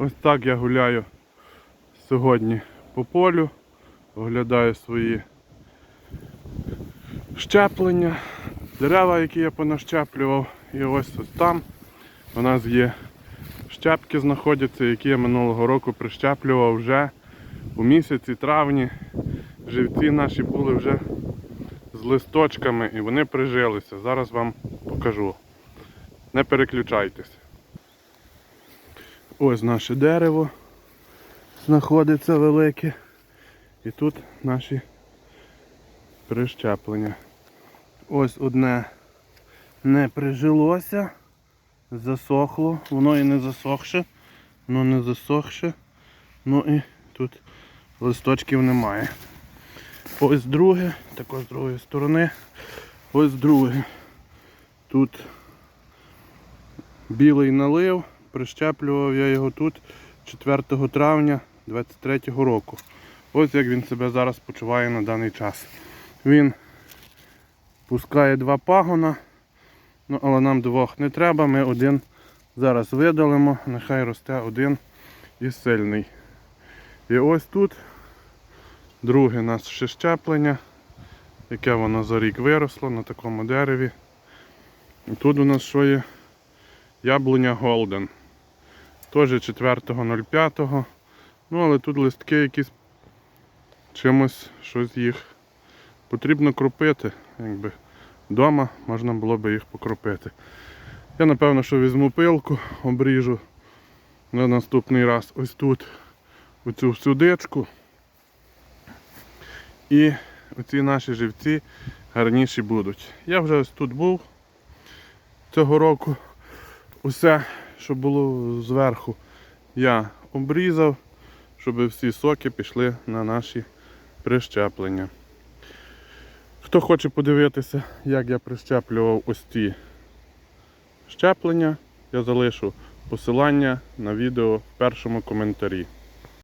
Ось так я гуляю сьогодні по полю, оглядаю свої щеплення, дерева, які я понащеплював. І ось ось там у нас є щепки знаходяться, які я минулого року прищеплював вже у місяці травні. Живці наші були вже з листочками і вони прижилися. Зараз вам покажу. Не переключайтесь. Ось наше дерево знаходиться велике. І тут наші прищеплення. Ось одне не прижилося, засохло, воно і не засохше, воно не засохше. Ну і тут листочків немає. Ось друге, також з другої сторони. Ось друге. Тут білий налив, прищеплював я його тут 4 травня 23 року. Ось як він себе зараз почуває на даний час. Він пускає два пагона, ну, але нам двох не треба. Ми один зараз видалимо, нехай росте один і сильний. І ось тут друге наше щеплення, яке воно за рік виросло на такому дереві. І тут у нас що є яблуня Голден. Теж 4.05. Ну, але тут листки якісь чимось щось їх потрібно кропити. Якби вдома можна було би їх покропити. Я напевно, що візьму пилку, обріжу на наступний раз ось тут оцю всю дичку. І оці наші живці гарніші будуть. Я вже ось тут був цього року. Усе, що було зверху, я обрізав, щоб всі соки пішли на наші прищеплення. Хто хоче подивитися, як я прищеплював ось ці щеплення, я залишу посилання на відео в першому коментарі.